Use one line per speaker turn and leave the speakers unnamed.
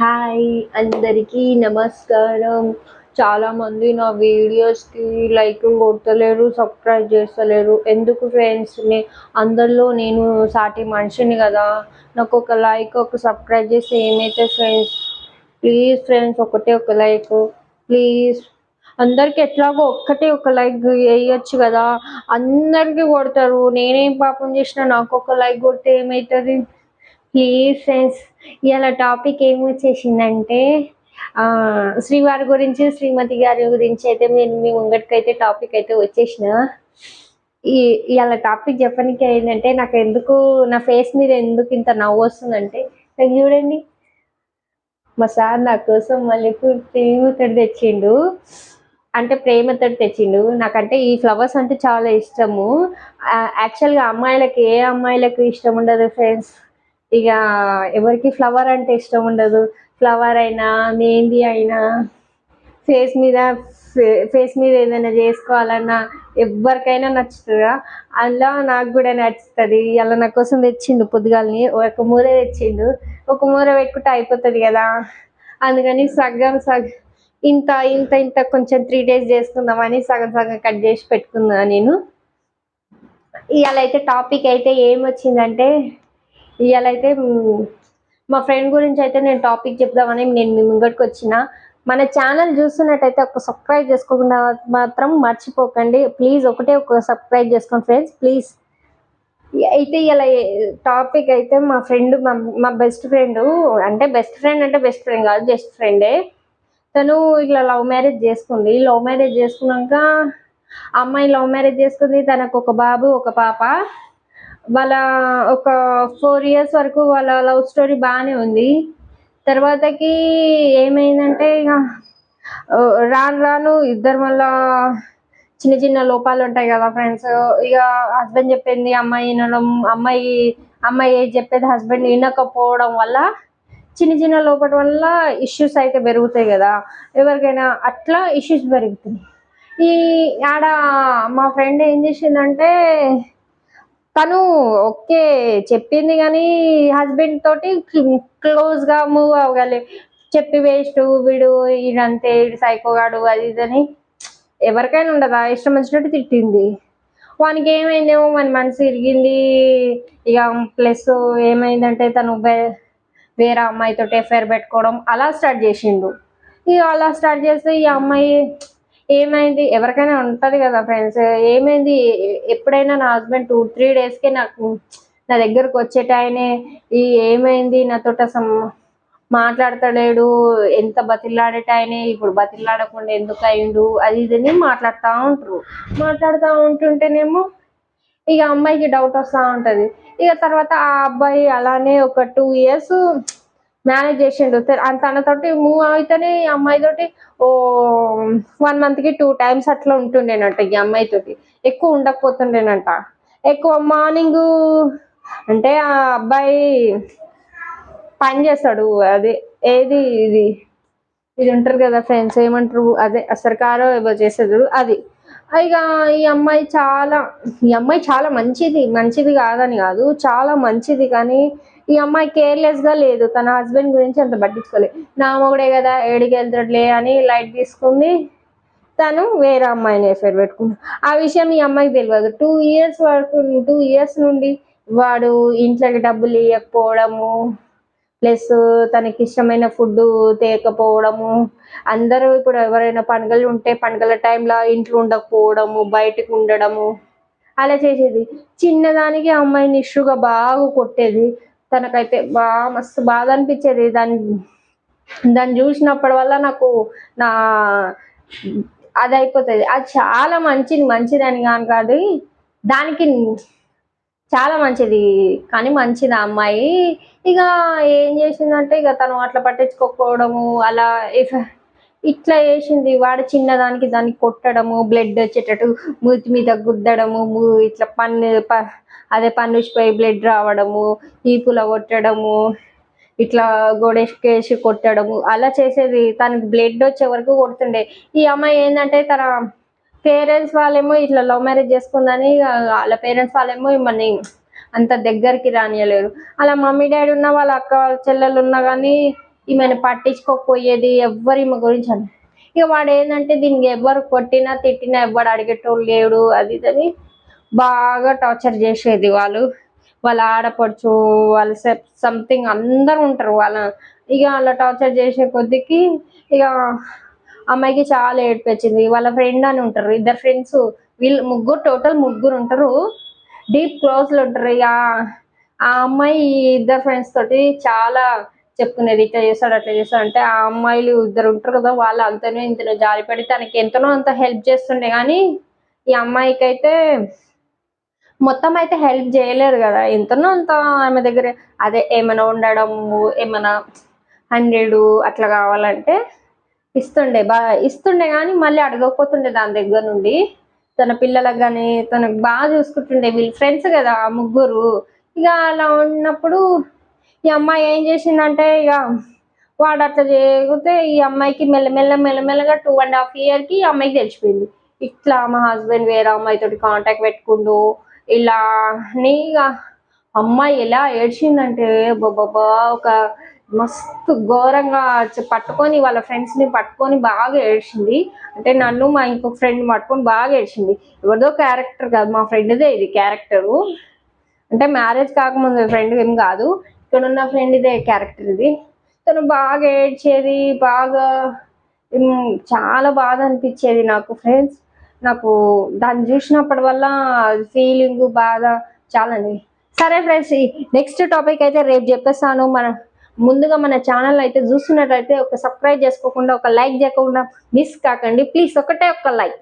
Hi అందరికీ నమస్కారం. చాలా మంది నా వీడియోస్కి లైక్ కొట్టలేరు సబ్స్క్రైబ్ చేస్తలేరు. ఎందుకు ఫ్రెండ్స్ అందరిలో నేను సాటి మనిషిని కదా. నాకు ఒక లైక్ ఒక సబ్స్క్రైబ్ చేస్తే ఏమైతే ఫ్రెండ్స్ ప్లీజ్ ఫ్రెండ్స్ ఒకటే ఒక లైక్ ప్లీజ్ అందరికి ఎట్లాగో ఒక్కటే ఒక లైక్ వేయచ్చు కదా. అందరికీ కొడతారు. నేనేం పాపం చేసినా నాకు ఒక లైక్ కొడితే ఏమవుతుంది ప్లీజ్ ఫ్రెండ్స్? ఇవాళ టాపిక్ ఏమి వచ్చేసిందంటే శ్రీవారి గురించి శ్రీమతి గారి గురించి అయితే నేను మీ ముంగటికైతే టాపిక్ అయితే వచ్చేసిన. ఈ ఇవాళ టాపిక్ చెప్పడానికి ఏంటంటే నాకు ఎందుకు నా ఫేస్ మీద ఎందుకు ఇంత నవ్వు వస్తుందంటే నాకు చూడండి. మా సార్ నా కోసం మళ్ళీ ప్రేమతో తెచ్చిండు. అంటే ప్రేమతో తెచ్చిండు. నాకంటే ఈ ఫ్లవర్స్ అంటే చాలా ఇష్టము. యాక్చువల్గా అమ్మాయిలకు ఏ అమ్మాయిలకు ఇష్టం ఉండదు ఫ్రెండ్స్? ఇక ఎవరికి ఫ్లవర్ అంటే ఇష్టం ఉండదు. ఫ్లవర్ అయినా మెహందీ అయినా ఫేస్ మీద ఫేస్ మీద ఏదైనా చేసుకోవాలన్నా ఎవరికైనా నచ్చుతుందా అలా నాకు కూడా నచ్చుతుంది. అలా నా కోసం తెచ్చిండు పొద్దుగాలని. ఒక మూర తెచ్చిండు. ఒక మూర పెట్టుకుంటే అయిపోతుంది కదా. అందుకని సగం సగం ఇంత ఇంత ఇంత కొంచెం త్రీ డేస్ చేసుకుందామని సగం సగం కట్ చేసి పెట్టుకున్నా నేను. ఇవాళ అయితే టాపిక్ అయితే ఏమొచ్చిందంటే ఇవాళైతే మా ఫ్రెండ్ గురించి అయితే నేను టాపిక్ చెప్దామని నేను మీ ముంగడికి వచ్చిన. మన ఛానల్ చూస్తున్నట్టయితే ఒక సబ్స్క్రైబ్ చేసుకోకుండా మాత్రం మర్చిపోకండి. ప్లీజ్ ఒకటే ఒక సబ్స్క్రైబ్ చేసుకోండి ఫ్రెండ్స్ ప్లీజ్. అయితే ఇలా టాపిక్ అయితే మా ఫ్రెండ్ మా మా బెస్ట్ ఫ్రెండ్ అంటే బెస్ట్ ఫ్రెండ్ అంటే బెస్ట్ ఫ్రెండ్ కాదు జస్ట్ ఫ్రెండే. తను ఇట్లా లవ్ మ్యారేజ్ చేసుకుంది. లవ్ మ్యారేజ్ చేసుకున్నాక అమ్మాయి లవ్ మ్యారేజ్ చేసుకుంది. తనకు ఒక బాబు ఒక పాప. వాళ్ళ ఒక ఫోర్ ఇయర్స్ వరకు వాళ్ళ లవ్ స్టోరీ బాగానే ఉంది. తర్వాతకి ఏమైందంటే ఇక రాను రాను ఇద్దరు మళ్ళా చిన్న చిన్న లోపాలు ఉంటాయి కదా ఫ్రెండ్స్ ఇక హస్బెండ్ చెప్పింది అమ్మాయి వినడం అమ్మాయి అమ్మాయి ఏది చెప్పేది హస్బెండ్ వినకపోవడం వల్ల చిన్న చిన్న లోపల వల్ల ఇష్యూస్ అయితే పెరుగుతాయి కదా. ఎవరికైనా అట్లా ఇష్యూస్ పెరుగుతాయి ఈ ఆడ మా ఫ్రెండ్ ఏం చేసిందంటే తను ఓకే చెప్పింది కానీ హస్బెండ్ తోటి క్లోజ్గా మూవ్ అవ్వగలి చెప్పి వేస్ట్ వీడు ఈడంతే ఈడు సైకోగాడు అది ఇదని ఎవరికైనా ఉండదా? ఇష్టం వచ్చినట్టు తిట్టింది. వానికి ఏమైందేమో మన మనసు ఇరిగింది. ఇక ప్లస్ ఏమైందంటే తను వేరే అమ్మాయితో ఎఫ్ఐఆర్ పెట్టుకోవడం అలా స్టార్ట్ చేసిండు. ఇక అలా స్టార్ట్ చేస్తే ఈ అమ్మాయి ఏమైంది? ఎవరికైనా ఉంటది కదా ఫ్రెండ్స్ ఏమైంది? ఎప్పుడైనా నా హస్బెండ్ టూ త్రీ డేస్కే నాకు నా దగ్గరకు వచ్చేటాయనే ఈ ఏమైంది? నాతో అసలు మాట్లాడతలేడు. ఎంత బతిలాడేటాయనే ఇప్పుడు బతిలాడకుండా ఎందుకు అయిండు? అది ఇదని మాట్లాడుతూ ఉంటారు. మాట్లాడుతూ ఉంటుంటేనేమో ఇక అమ్మాయికి డౌట్ వస్తూ ఉంటుంది. ఇక తర్వాత ఆ అబ్బాయి అలానే ఒక టూ ఇయర్స్ మేనేజ్ చేసిండు. తె- తనతోటి మూవ్ అయితేనే ఈ అమ్మాయితోటి ఓ వన్ మంత్కి టూ టైమ్స్ అట్లా ఉంటుండేనంట ఈ అమ్మాయితోటి ఎక్కువ ఉండకపోతుండేనంట. ఎక్కువ మార్నింగ్ అంటే ఆ అబ్బాయి పని చేస్తాడు. అదే ఏది ఇది ఇది ఉంటారు కదా ఫ్రెండ్స్ ఏమంటారు? అదే అసరకారో ఏవో చేసేది అది. ఇక ఈ అమ్మాయి చాలా ఈ అమ్మాయి చాలా మంచిది మంచిది కాదని కాదు చాలా మంచిది కానీ ఈ అమ్మాయి కేర్లెస్గా లేదు. తన హస్బెండ్ గురించి అంత పట్టించుకోలేదు. నా మొగుడే కదా ఏడికి వెళ్తాడులే అని లైట్ తీసుకుంది. తను వేరే అమ్మాయిని ఎఫైర్ పెట్టుకుంది. ఆ విషయం ఈ అమ్మాయికి తెలియదు. టూ ఇయర్స్ వరకు టూ ఇయర్స్ నుండి వాడు ఇంట్లోకి డబ్బులు ఇవ్వకపోవడము ప్లస్ తనకి ఇష్టమైన ఫుడ్ తేకపోవడము అందరూ ఇప్పుడు ఎవరైనా పండుగలు ఉంటే పండుగల టైంలో ఇంట్లో ఉండకపోవడము బయటకు ఉండడము అలా చేసేది. చిన్నదానికి ఆ అమ్మాయిని ఇష్యూగా బాగా కొట్టేది. తనకైతే బాగా మస్తు బాధ అనిపించేది దాన్ని దాన్ని చూసినప్పటి వల్ల నాకు నా అది అయిపోతుంది అది చాలా మంచిది మంచిదని కాను కాదు. దానికి చాలా మంచిది. కానీ మంచిది అమ్మాయి? ఇక ఏం చేసిందంటే ఇక తను అట్లా పట్టించుకోకపోవడము అలా ఇఫ్ ఇట్లా చేసింది. వాడు చిన్నదానికి దాన్ని కొట్టడము బ్లడ్ వచ్చేటట్టు మూతి మీద గుద్దడము ఇట్లా పన్ను అదే పన్నుషిపోయి బ్లడ్ రావడము ఈపుల కొట్టడము ఇట్లా గోడేసుకేసి కొట్టడము అలా చేసేది. తనకి బ్లడ్ వచ్చే వరకు కొడుతుండే. ఈ అమ్మాయి ఏంటంటే తన పేరెంట్స్ వాళ్ళేమో ఇట్లా లవ్ మ్యారేజ్ చేసుకుందని ఇక వాళ్ళ పేరెంట్స్ వాళ్ళేమో మిమ్మల్ని అంత దగ్గరికి రానియలేరు. అలా మమ్మీ డాడీ ఉన్న వాళ్ళ అక్క వాళ్ళ చెల్లెలు ఉన్నా కానీ ఈమెను పట్టించుకోకపోయేది ఎవ్వరు ఈమె గురించి అని ఇక వాడు ఏంటంటే దీనికి ఎవరు కొట్టినా తిట్టినా ఎవడు అడిగేటోళ్ళు లేడు అది ఇది అని బాగా టార్చర్ చేసేది వాళ్ళు. వాళ్ళ ఆడపడుచు వాళ్ళ సంథింగ్ అందరూ ఉంటారు. వాళ్ళ ఇక అలా టార్చర్ చేసే కొద్దికి ఇక అమ్మాయికి చాలా ఏడిపించింది వాళ్ళ ఫ్రెండ్ అని ఉంటారు. ఇద్దరు ఫ్రెండ్స్ వీళ్ళు ముగ్గురు టోటల్ ముగ్గురు ఉంటారు. డీప్ క్లోజ్లు ఉంటారు. ఇక ఆ అమ్మాయి ఇద్దరు ఫ్రెండ్స్ తోటి చాలా చెప్పుకునేది. ఇట్లా చేస్తాడు అట్లా చేస్తాడు అంటే ఆ అమ్మాయిలు ఇద్దరు ఉంటారు కదా వాళ్ళు అంతనో ఇంతనో జాలిపడి తనకి ఎంతనో అంత హెల్ప్ చేస్తుండే. కానీ ఈ అమ్మాయికి అయితే మొత్తం అయితే హెల్ప్ చేయలేరు కదా. ఎంతనో అంత ఆమె దగ్గర అదే ఏమైనా ఉండడం ఏమైనా హండ్రెడ్ అట్లా కావాలంటే ఇస్తుండే. బాగా ఇస్తుండే కానీ మళ్ళీ అడగకపోతుండే దాని దగ్గర నుండి. తన పిల్లలకు కానీ తనకు బాగా చూసుకుంటుండే. వీళ్ళు ఫ్రెండ్స్ కదా ఆ ముగ్గురు. ఇక అలా ఉన్నప్పుడు ఈ అమ్మాయి ఏం చేసిందంటే ఇక వాడు అట్లా చేయకపోతే ఈ అమ్మాయికి మెల్లమెల్ల మెల్లమెల్లగా టూ అండ్ హాఫ్ ఇయర్కి ఈ అమ్మాయికి తెలిసిపోయింది. ఇట్లా మా హస్బెండ్ వేరే అమ్మాయితో కాంటాక్ట్ పెట్టుకుండు ఇలా అని అమ్మాయి ఎలా ఏడ్చిందంటే బాబా ఒక మస్తు ఘోరంగా పట్టుకొని వాళ్ళ ఫ్రెండ్స్ని పట్టుకొని బాగా ఏడ్చింది. అంటే నన్ను మా ఇంకొక ఫ్రెండ్ పట్టుకొని బాగా ఏడ్చింది. ఎవరిదో క్యారెక్టర్ కాదు మా ఫ్రెండ్దే ఇది క్యారెక్టరు అంటే మ్యారేజ్ కాకముందు ఫ్రెండ్ ఏం కాదు. ఇక్కడ ఉన్న ఫ్రెండ్ ఇదే క్యారెక్టర్ ఇది. తను బాగా ఏడ్చేది బాగా చాలా బాధ అనిపించేది నాకు ఫ్రెండ్స్ నాకు దాన్ని చూసినప్పటి వల్ల ఫీలింగ్ బాధ చాలా సరే ఫ్రెండ్స్ నెక్స్ట్ టాపిక్ అయితే రేపు చెప్పేస్తాను. మన ముందుగా మన ఛానల్ అయితే చూస్తున్నట్టయితే ఒక సబ్స్క్రైబ్ చేసుకోకుండా ఒక లైక్ చేయకుండా మిస్ కాకండి. ప్లీజ్ ఒకటే ఒక లైక్